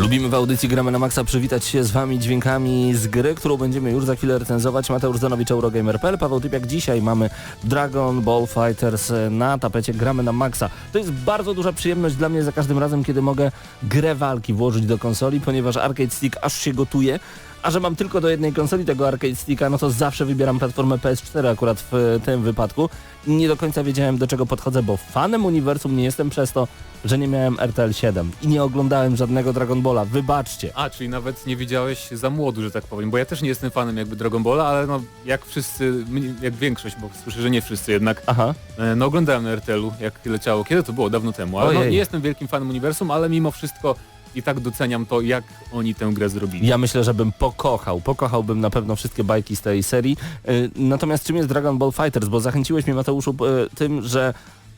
Lubimy w audycji Gramy na Maxa przywitać się z Wami dźwiękami z gry, którą będziemy już za chwilę recenzować. Mateusz Zanowicz, Eurogamer.pl, Paweł Typiak. Dzisiaj mamy Dragon Ball Fighters na tapecie Gramy na Maxa. To jest bardzo duża przyjemność dla mnie za każdym razem, kiedy mogę grę walki włożyć do konsoli, ponieważ Arcade Stick aż się gotuje. A że mam tylko do jednej konsoli tego Arcade Sticka, no to zawsze wybieram platformę PS4 akurat w tym wypadku. Nie do końca wiedziałem do czego podchodzę, bo fanem uniwersum nie jestem przez to, że nie miałem RTL 7 i nie oglądałem żadnego Dragon Balla. Wybaczcie. A, czyli nawet nie widziałeś za młodu, że tak powiem, bo ja też nie jestem fanem jakby Dragon Balla, ale no jak wszyscy, jak większość, bo słyszę, że nie wszyscy jednak, Aha. e, no oglądałem na RTL-u jak leciało, kiedy to było? Dawno temu, ale no, nie jestem wielkim fanem uniwersum, ale mimo wszystko i tak doceniam to, jak oni tę grę zrobili. Ja myślę, że bym pokochał. Pokochałbym na pewno wszystkie bajki z tej serii. Y, Natomiast czym jest Dragon Ball Fighters? Bo zachęciłeś mnie Mateuszu y, tym, że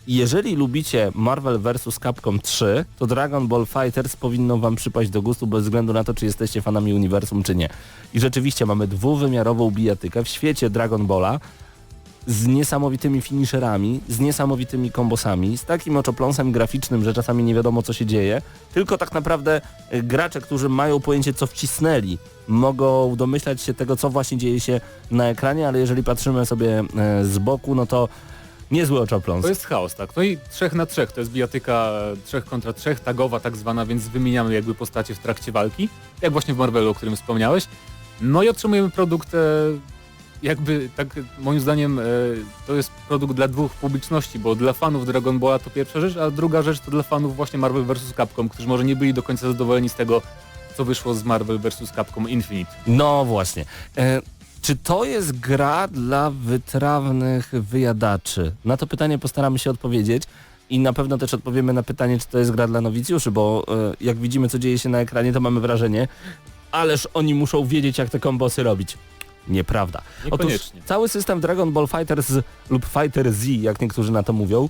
jeżeli lubicie Marvel vs. Capcom 3, to Dragon Ball Fighters powinno wam przypaść do gustu bez względu na to, czy jesteście fanami uniwersum, czy nie. I rzeczywiście mamy dwuwymiarową bijatykę w świecie Dragon Balla z niesamowitymi finisherami, z niesamowitymi kombosami, z takim oczopląsem graficznym, że czasami nie wiadomo co się dzieje, tylko tak naprawdę y, gracze, którzy mają pojęcie co wcisnęli, mogą domyślać się tego, co właśnie dzieje się na ekranie, ale jeżeli patrzymy sobie e, z boku, no to niezły oczopląs. To jest chaos, tak? No i trzech na trzech, to jest bijatyka e, trzech kontra trzech, tagowa tak zwana, więc wymieniamy jakby postacie w trakcie walki, jak właśnie w Marvelu, o którym wspomniałeś. No i otrzymujemy produkt, e, jakby tak moim zdaniem e, to jest produkt dla dwóch publiczności, bo dla fanów Dragon Balla to pierwsza rzecz, a druga rzecz to dla fanów właśnie Marvel vs. Capcom, którzy może nie byli do końca zadowoleni z tego, co wyszło z Marvel vs. Capcom Infinite. No właśnie. E, czy to jest gra dla wytrawnych wyjadaczy? Na to pytanie postaramy się odpowiedzieć. I na pewno też odpowiemy na pytanie, czy to jest gra dla nowicjuszy, bo e, jak widzimy, co dzieje się na ekranie, to mamy wrażenie, ależ oni muszą wiedzieć, jak te kombosy robić. Nieprawda. Otóż cały system Dragon Ball Fighters lub Fighter Z, jak niektórzy na to mówią,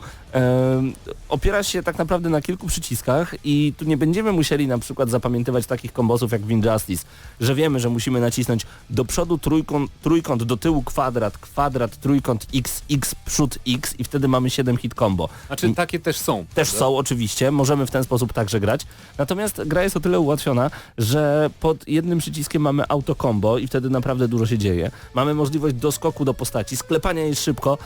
opiera się tak naprawdę na kilku przyciskach i tu nie będziemy musieli na przykład zapamiętywać takich kombosów jak w Injustice, że wiemy, że musimy nacisnąć do przodu trójkąt, trójkąt do tyłu kwadrat, kwadrat, trójkąt x, x, przód x i wtedy mamy 7 hit combo. Znaczy takie też są. Też prawda? są oczywiście, możemy w ten sposób także grać. Natomiast gra jest o tyle ułatwiona, że pod jednym przyciskiem mamy auto combo i wtedy naprawdę dużo się dzieje. Mamy możliwość doskoku do postaci, sklepania jej szybko,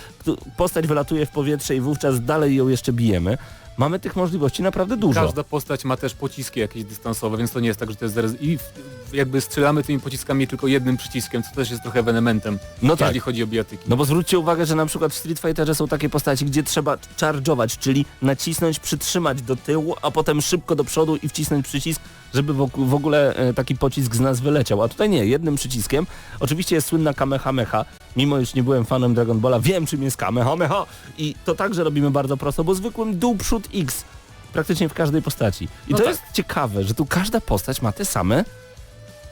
postać wylatuje w powietrze i wówczas dalej ją jeszcze bijemy. Mamy tych możliwości naprawdę dużo. Każda postać ma też pociski jakieś dystansowe, więc to nie jest tak, że to jest zaraz... I jakby strzelamy tymi pociskami tylko jednym przyciskiem, co też jest trochę ewenementem, No tak. jeżeli chodzi o bijatyki. No bo zwróćcie uwagę, że na przykład w Street Fighterze są takie postaci, gdzie trzeba charge'ować, czyli nacisnąć, przytrzymać do tyłu, a potem szybko do przodu i wcisnąć przycisk, żeby w, w ogóle e, taki pocisk z nas wyleciał. A tutaj nie, jednym przyciskiem. Oczywiście jest słynna Kamehameha. Mimo iż nie byłem fanem Dragon Balla, wiem czym jest Kamehameha i to także robimy bardzo prosto, bo zwykłym dół przód X praktycznie w każdej postaci. I No to tak. jest ciekawe, że tu każda postać ma te same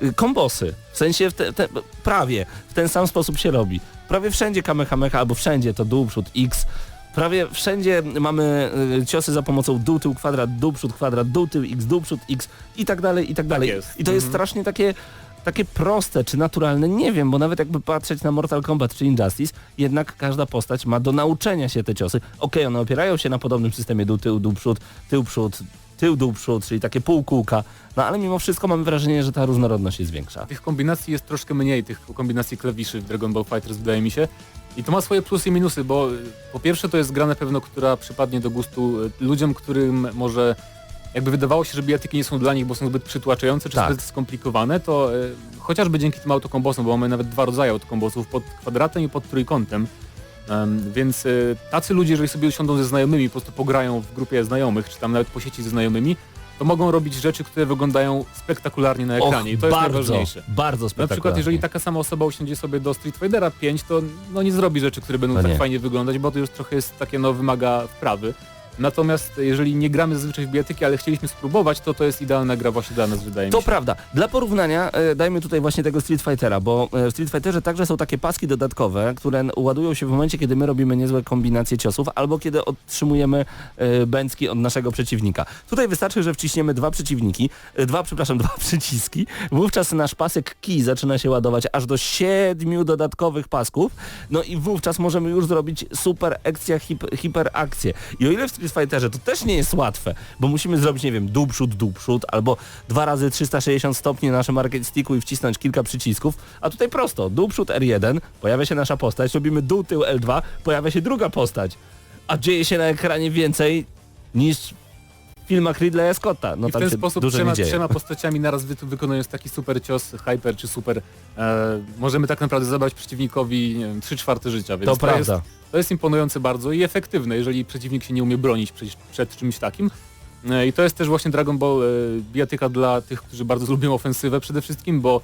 y, kombosy. W sensie w te, te, prawie w ten sam sposób się robi. Prawie wszędzie kamehameha, albo wszędzie to dół, przód, x. Prawie wszędzie mamy y, ciosy za pomocą dół, tył, kwadrat, dół, przód, kwadrat, dół, tył, x, dół, przód, x i tak dalej, i tak dalej. jest. I to jest Mhm. strasznie takie takie proste czy naturalne, nie wiem, bo nawet jakby patrzeć na Mortal Kombat czy Injustice, jednak każda postać ma do nauczenia się te ciosy. Okej, one opierają się na podobnym systemie dół, tył, dół, przód, tył, przód, tył, dół, przód, czyli takie półkółka, no ale mimo wszystko mamy wrażenie, że ta różnorodność jest większa. Tych kombinacji jest troszkę mniej, tych kombinacji klawiszy w Dragon Ball Fighters wydaje mi się. I to ma swoje plusy i minusy, bo y, po pierwsze to jest gra na pewno, która przypadnie do gustu y, ludziom, którym może jakby wydawało się, że bijatyki nie są dla nich, bo są zbyt przytłaczające czy Tak. zbyt skomplikowane, to y, chociażby dzięki tym autokombosom, bo mamy nawet dwa rodzaje autokombosów, pod kwadratem i pod trójkątem, Em, więc y, tacy ludzie, jeżeli sobie usiądą ze znajomymi, po prostu pograją w grupie znajomych, czy tam nawet po sieci ze znajomymi, to mogą robić rzeczy, które wyglądają spektakularnie na ekranie i to jest bardzo, najważniejsze. bardzo Na spektakularnie. przykład jeżeli taka sama osoba usiądzie sobie do Street Fightera 5, to no nie zrobi rzeczy, które będą No tak nie. fajnie wyglądać, bo to już trochę jest takie, no wymaga wprawy. Natomiast jeżeli nie gramy zazwyczaj w bijatyki, ale chcieliśmy spróbować, to to jest idealna gra właśnie dla nas, wydaje To mi się. prawda. Dla porównania e, dajmy tutaj właśnie tego Street Fightera, bo e, w Street Fighterze także są takie paski dodatkowe, które ładują się w momencie, kiedy my robimy niezłe kombinacje ciosów, albo kiedy otrzymujemy e, bęcki od naszego przeciwnika. Tutaj wystarczy, że wciśniemy dwa przeciwniki, e, dwa, przepraszam, dwa przyciski, wówczas nasz pasek key zaczyna się ładować aż do siedmiu dodatkowych pasków, no i wówczas możemy już zrobić super akcja, hip, hiperakcję. I o ile w Street Fighterze to też nie jest łatwe, bo musimy zrobić, nie wiem, dół przód, dół przód, albo dwa razy 360 stopni na naszym arcade sticku i wcisnąć kilka przycisków, a tutaj prosto, dół przód R1, pojawia się nasza postać, robimy dół tył L2, pojawia się druga postać, a dzieje się na ekranie więcej niż filmach Ridleya Scotta. No I w ten sposób trzema, trzema postaciami naraz wy, wykonując taki super cios, hyper czy super, e, możemy tak naprawdę zabrać przeciwnikowi nie wiem, 3 czwarte życia, więc To to, jest, prawda. to jest imponujące bardzo i efektywne, jeżeli przeciwnik się nie umie bronić przed, przed czymś takim. E, I to jest też właśnie Dragon Ball e, bijatyka dla tych, którzy bardzo lubią ofensywę przede wszystkim, bo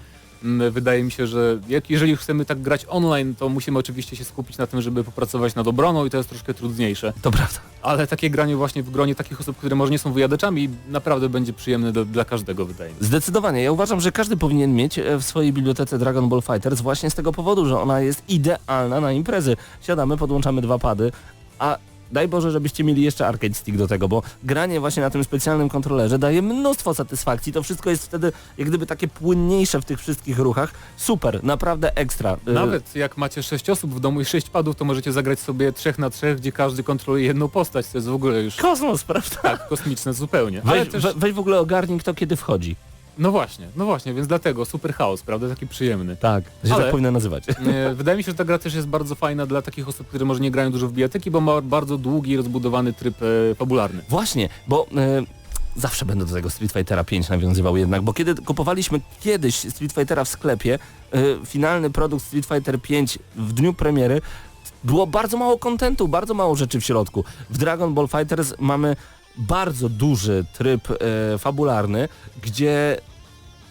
wydaje mi się, że jak, jeżeli chcemy tak grać online, to musimy oczywiście się skupić na tym, żeby popracować nad obroną i to jest troszkę trudniejsze. To prawda. Ale takie granie właśnie w gronie takich osób, które może nie są wyjadaczami, naprawdę będzie przyjemne do, dla każdego, wydaje mi się. Zdecydowanie. Ja uważam, że każdy powinien mieć e, w swojej bibliotece Dragon Ball Fighters właśnie z tego powodu, że ona jest idealna na imprezy. Siadamy, podłączamy dwa pady, a daj Boże, żebyście mieli jeszcze arcade stick do tego, bo granie właśnie na tym specjalnym kontrolerze daje mnóstwo satysfakcji. To wszystko jest wtedy jak gdyby takie płynniejsze w tych wszystkich ruchach. Super, naprawdę ekstra. E, Nawet jak macie 6 osób w domu i 6 padów, to możecie zagrać sobie 3 na 3, gdzie każdy kontroluje jedną postać. To jest w ogóle już Kosmos, prawda? tak kosmiczne zupełnie. Ale Weź, też, we, weź w ogóle ogarnij kto kiedy wchodzi. No właśnie, no właśnie, więc dlatego super chaos, prawda? Taki przyjemny. Tak. Że Ale- tak powinno nazywać. E, Wydaje mi się, że ta gra też jest bardzo fajna dla takich osób, które może nie grają dużo w bijatyki, bo ma bardzo długi, rozbudowany tryb e, fabularny. Właśnie, bo e, zawsze będę do tego Street Fightera 5 nawiązywał jednak, bo kiedy kupowaliśmy kiedyś Street Fightera w sklepie, e, finalny produkt Street Fighter 5 w dniu premiery, było bardzo mało kontentu, bardzo mało rzeczy w środku. W Dragon Ball Fighters mamy bardzo duży tryb e, fabularny, gdzie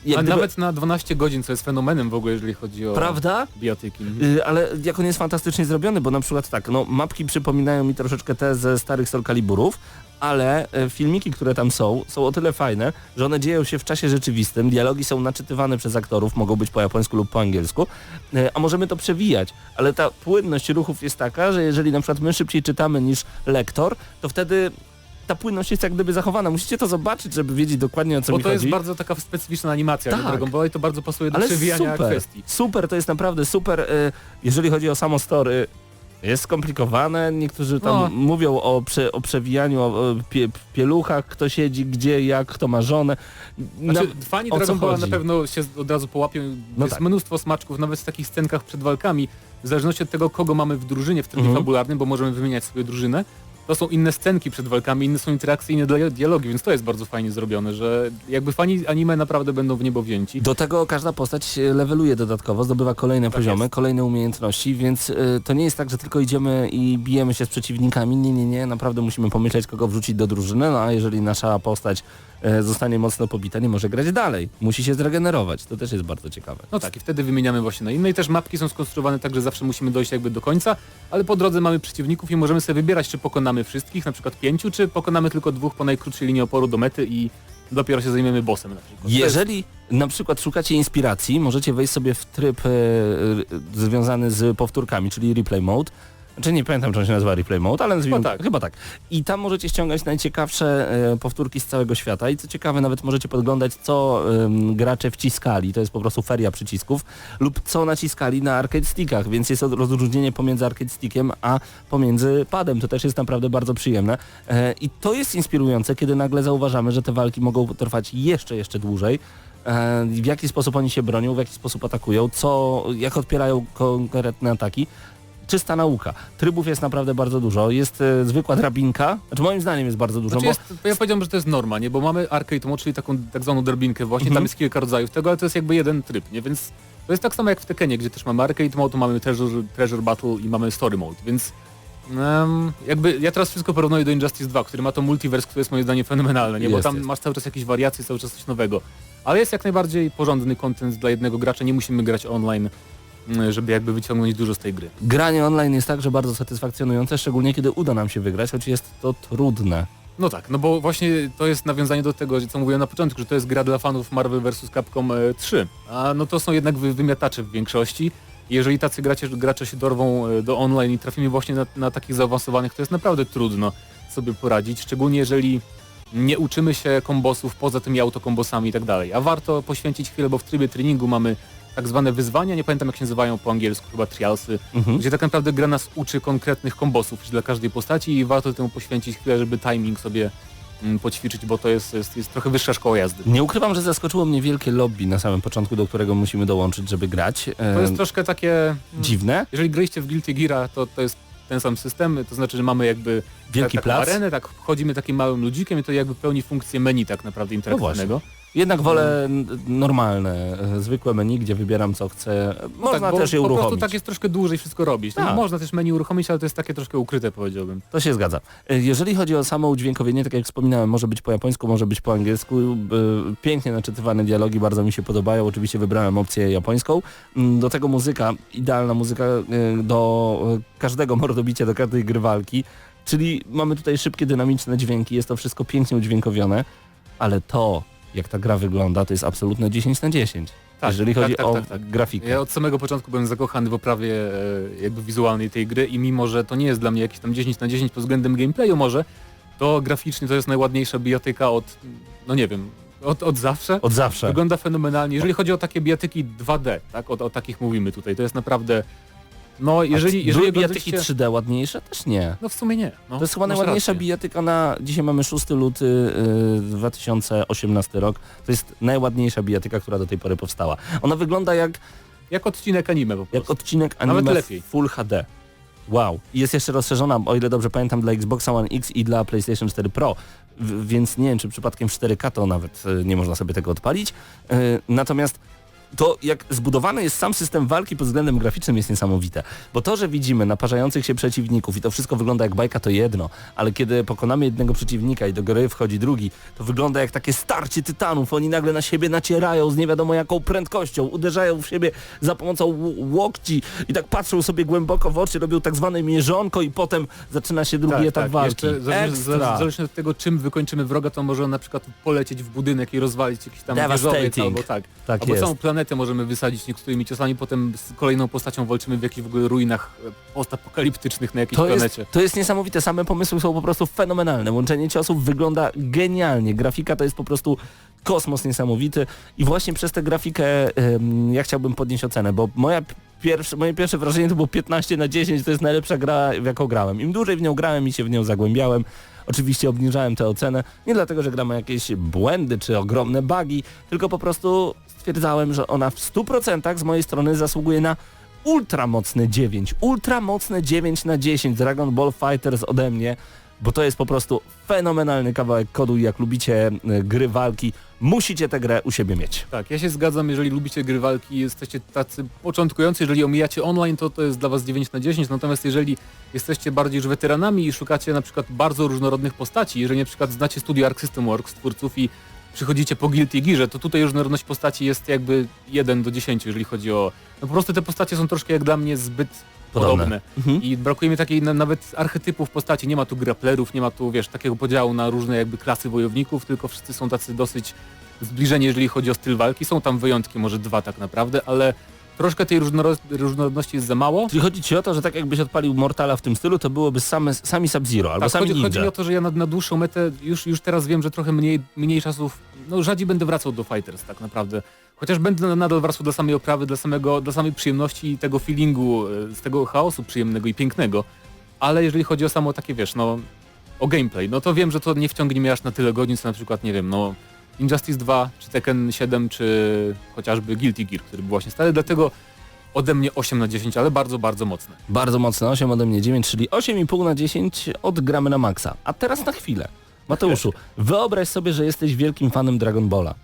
A gdyby- nawet na 12 godzin, co jest fenomenem w ogóle, jeżeli chodzi o Prawda? bijatyki. Mhm. Y, ale jak on jest fantastycznie zrobiony, bo na przykład tak, no mapki przypominają mi troszeczkę te ze starych Soul Caliburów, ale e, filmiki, które tam są, są o tyle fajne, że one dzieją się w czasie rzeczywistym, dialogi są naczytywane przez aktorów, mogą być po japońsku lub po angielsku, e, a możemy to przewijać, ale ta płynność ruchów jest taka, że jeżeli na przykład my szybciej czytamy niż lektor, to wtedy ta płynność jest jak gdyby zachowana. Musicie to zobaczyć, żeby wiedzieć dokładnie o co Bo mi to chodzi. jest bardzo taka specyficzna animacja Tak. Dragon Ball i to bardzo pasuje do Ale przewijania super, kwestii. super, to jest naprawdę super. y, Jeżeli chodzi o samo story, jest skomplikowane. Niektórzy tam No. mówią o, prze, o przewijaniu, o pie, pieluchach, kto siedzi gdzie, jak, kto ma żonę. Znaczy, Na- fani o co Dragon Balla na pewno się od razu połapią. No jest tak. mnóstwo smaczków, nawet w takich scenkach przed walkami, w zależności od tego, kogo mamy w drużynie w trybie Mhm. fabularnym, bo możemy wymieniać sobie drużynę. To są inne scenki przed walkami, inne są interakcje, inne dia- dialogi, więc to jest bardzo fajnie zrobione, że jakby fani anime naprawdę będą w niebo wzięci. Do tego każda postać leveluje dodatkowo, zdobywa kolejne Tak poziomy, jest. kolejne umiejętności, więc y, to nie jest tak, że tylko idziemy i bijemy się z przeciwnikami. Nie, nie, nie. Naprawdę musimy pomyśleć, kogo wrzucić do drużyny, no a jeżeli nasza postać zostanie mocno pobita, nie może grać dalej. Musi się zregenerować. To też jest bardzo ciekawe. No tak, i wtedy wymieniamy właśnie na inne. I też mapki są skonstruowane tak, że zawsze musimy dojść jakby do końca, ale po drodze mamy przeciwników i możemy sobie wybierać, czy pokonamy wszystkich, na przykład pięciu, czy pokonamy tylko dwóch po najkrótszej linii oporu do mety i dopiero się zajmiemy bossem na przykład. Jeżeli na przykład szukacie inspiracji, możecie wejść sobie w tryb e, e, związany z powtórkami, czyli replay mode. Znaczy nie pamiętam, czy on się nazywa replay mode, ale nazwijmy Chyba tak. chyba tak. I tam możecie ściągać najciekawsze e, powtórki z całego świata i co ciekawe, nawet możecie podglądać, co gracze wciskali, to jest po prostu feria przycisków, lub co naciskali na arcade stickach, więc jest rozróżnienie pomiędzy arcade stickiem, a pomiędzy padem. To też jest naprawdę bardzo przyjemne. E, I to jest inspirujące, kiedy nagle zauważamy, że te walki mogą trwać jeszcze, jeszcze dłużej. E, w jaki sposób oni się bronią, w jaki sposób atakują, co, jak odpierają konkretne ataki. Czysta nauka. Trybów jest naprawdę bardzo dużo. Jest e, zwykła drabinka, znaczy moim zdaniem jest bardzo dużo, Znaczy bo jest, ja powiedziałbym, że to jest norma, nie? Bo mamy arcade mode, czyli taką tak zwaną drabinkę właśnie, Mhm. tam jest kilka rodzajów tego, ale to jest jakby jeden tryb, nie? Więc to jest tak samo jak w Tekenie, gdzie też mamy arcade mode, mamy treasure, treasure battle i mamy story mode, więc em, jakby ja teraz wszystko porównuję do Injustice 2, który ma to multiverse, które jest moim zdaniem fenomenalne, nie? Bo Jest, tam jest. masz cały czas jakieś wariacje, cały czas coś nowego. Ale jest jak najbardziej porządny content dla jednego gracza, nie musimy grać online, żeby jakby wyciągnąć dużo z tej gry. granie online jest także bardzo satysfakcjonujące, szczególnie kiedy uda nam się wygrać, choć jest to trudne. No tak, no bo właśnie to jest nawiązanie do tego, co mówiłem na początku, że to jest gra dla fanów Marvel vs. Capcom e, 3. A no to są jednak wy, wymiatacze w większości. Jeżeli tacy gracze, gracze się dorwą e, do online i trafimy właśnie na, na takich zaawansowanych, to jest naprawdę trudno sobie poradzić, szczególnie jeżeli nie uczymy się kombosów poza tymi autokombosami i tak dalej. A warto poświęcić chwilę, bo w trybie treningu mamy tak zwane wyzwania, nie pamiętam jak się nazywają po angielsku, chyba trialsy, Mhm. gdzie tak naprawdę gra nas uczy konkretnych kombosów dla każdej postaci i warto temu poświęcić chwilę, żeby timing sobie mm, poćwiczyć, bo to jest, jest, jest trochę wyższa szkoła jazdy. Nie ukrywam, że zaskoczyło mnie wielkie lobby na samym początku, do którego musimy dołączyć, żeby grać. To jest troszkę takie... mm, dziwne. Jeżeli graliście w Guilty Gear, to, to jest ten sam system, to znaczy, że mamy jakby Wielki tak, taką plac. arenę, tak chodzimy takim małym ludzikiem i to jakby pełni funkcję menu tak naprawdę interaktywnego. Jednak wolę normalne, zwykłe menu, gdzie wybieram co chcę. Można tak, bo też je po prostu uruchomić. tak jest troszkę dłużej wszystko robić. No, Tak. można też menu uruchomić, ale to jest takie troszkę ukryte powiedziałbym. To się zgadza. E, Jeżeli chodzi o samo udźwiękowienie, tak jak wspominałem, może być po japońsku, może być po angielsku. E, Pięknie naczytywane dialogi, bardzo mi się podobają. Oczywiście wybrałem opcję japońską. Mm, Do tego muzyka, idealna muzyka e, do każdego mordobicia, do każdej gry walki. Czyli mamy tutaj szybkie, dynamiczne dźwięki, jest to wszystko pięknie udźwiękowione, ale to, jak ta gra wygląda, to jest absolutne 10 na 10. Tak, jeżeli tak, chodzi tak, o tak, tak. grafikę. Ja od samego początku byłem zakochany w oprawie e, jakby wizualnej tej gry i mimo, że to nie jest dla mnie jakieś tam 10 na 10 pod względem gameplayu może, to graficznie to jest najładniejsza bijatyka od, no nie wiem, od, od zawsze. Od zawsze. Wygląda fenomenalnie. Jeżeli chodzi o takie bijatyki 2D, tak, o, o takich mówimy tutaj, to jest naprawdę, no jeżeli, jeżeli Były bijatyki oglądaliście- 3D ładniejsze? Też nie. No w sumie nie. No, To jest chyba najładniejsza rację. bijatyka na... Dzisiaj mamy 6 luty y, 2018 rok. To jest najładniejsza bijatyka, która do tej pory powstała. Ona wygląda jak, Jak odcinek anime po prostu. jak odcinek Nawet anime lepiej. w Full HD. Wow. I jest jeszcze rozszerzona, o ile dobrze pamiętam, dla Xboxa One X i dla PlayStation 4 Pro. W, więc nie wiem, czy przypadkiem w 4K to nawet y, nie można sobie tego odpalić. Y, natomiast to jak zbudowany jest sam system walki pod względem graficznym jest niesamowite. Bo to, że widzimy naparzających się przeciwników i to wszystko wygląda jak bajka to jedno, ale kiedy pokonamy jednego przeciwnika i do gry wchodzi drugi, to wygląda jak takie starcie tytanów. Oni nagle na siebie nacierają z nie wiadomo jaką prędkością, uderzają w siebie za pomocą łokci i tak patrzą sobie głęboko w oczy, robią tak zwane mierzonko i potem zaczyna się drugi etap walki. Tak, Jeszcze zależy, Ekstra. zależnie od tego, czym wykończymy wroga, to może on na przykład polecieć w budynek i rozwalić jakiś tam wieżowiec albo tak. Tak albo jest. całą planetę możemy wysadzić niektórymi ciosami, potem z kolejną postacią walczymy w jakichś w ogóle ruinach e, postapokaliptycznych na jakiejś To planecie. jest, to jest niesamowite, same pomysły są po prostu fenomenalne. Łączenie ciosów wygląda genialnie. Grafika to jest po prostu kosmos niesamowity i właśnie przez tę grafikę ym, ja chciałbym podnieść ocenę, bo moja pierwsze, moje pierwsze wrażenie to było 15 na 10, to jest najlepsza gra w jaką grałem. Im dłużej w nią grałem i się w nią zagłębiałem, oczywiście obniżałem tę ocenę, nie dlatego, że gra ma jakieś błędy czy ogromne bugi, tylko po prostu stwierdzałem, że ona w 100% z mojej strony zasługuje na ultramocne 9, ultramocne 9 na 10 Dragon Ball Fighters ode mnie, bo to jest po prostu fenomenalny kawałek kodu i jak lubicie e, gry walki, musicie tę grę u siebie mieć. Tak, ja się zgadzam, jeżeli lubicie gry walki jesteście tacy początkujący, jeżeli omijacie online, to to jest dla was 9 na 10, natomiast jeżeli jesteście bardziej już weteranami i szukacie na przykład bardzo różnorodnych postaci, jeżeli na przykład znacie studio Arc System Works, twórców i przychodzicie po Guilty Gearze, to tutaj różnorodność postaci jest jakby 1 do 10, jeżeli chodzi o... No po prostu te postacie są troszkę jak dla mnie zbyt Podobne. podobne. Mhm. I brakuje mi takiej na, nawet archetypów postaci, nie ma tu grapplerów, nie ma tu, wiesz, takiego podziału na różne jakby klasy wojowników, tylko wszyscy są tacy dosyć zbliżeni, jeżeli chodzi o styl walki. Są tam wyjątki, może dwa tak naprawdę, ale troszkę tej różnoro- różnorodności jest za mało. Czyli chodzi ci o to, że tak jakbyś odpalił Mortala w tym stylu, to byłoby same, sami Sub-Zero albo Tak, sami chodzi, Ninja. chodzi mi o to, że ja na, na dłuższą metę już, już teraz wiem, że trochę mniej, mniej czasów, no rzadziej będę wracał do Fighters tak naprawdę. Chociaż będę nadal wracał dla samej oprawy, dla, samego, dla samej przyjemności i tego feelingu, e, z tego chaosu przyjemnego i pięknego. Ale jeżeli chodzi o samo takie, wiesz, no o gameplay, no to wiem, że to nie wciągnie mnie aż na tyle godzin, co na przykład, nie wiem, no Injustice 2, czy Tekken 7, czy chociażby Guilty Gear, który był właśnie stary, dlatego ode mnie 8 na 10, ale bardzo, bardzo mocne. Bardzo mocne, 8 ode mnie 9, czyli 8,5 na 10 odgramy na maksa. A teraz na chwilę. Mateuszu, wyobraź sobie, że jesteś wielkim fanem Dragon Balla.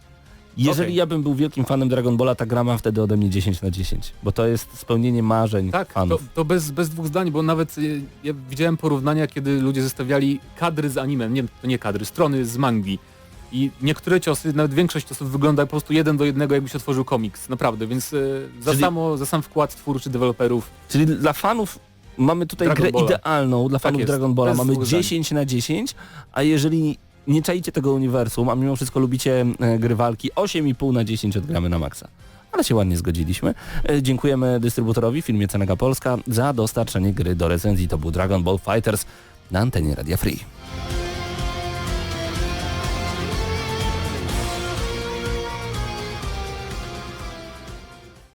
Jeżeli Okej. ja bym był wielkim fanem Dragon Balla, ta gra ma wtedy ode mnie 10 na 10, bo to jest spełnienie marzeń Tak, to, fanów. to bez, bez dwóch zdań, bo nawet y, ja widziałem porównania, kiedy ludzie zestawiali kadry z anime, nie, to nie kadry, strony z mangi. I niektóre ciosy, nawet większość ciosów wygląda po prostu jeden do jednego, jakbyś otworzył komiks, naprawdę, więc y, za, Czyli- samo, za sam wkład twórczy deweloperów, Czyli dla fanów mamy tutaj Dragon grę Balla. idealną, dla Tak fanów jest, Dragon Balla bez mamy zdań. 10 na 10, a jeżeli nie czaicie tego uniwersum, a mimo wszystko lubicie e, gry walki, 8,5 na 10 odgramy na maksa. Ale się ładnie zgodziliśmy. E, Dziękujemy dystrybutorowi, firmie Cenega Polska, za dostarczenie gry do recenzji. To był Dragon Ball Fighters na antenie Radia Free.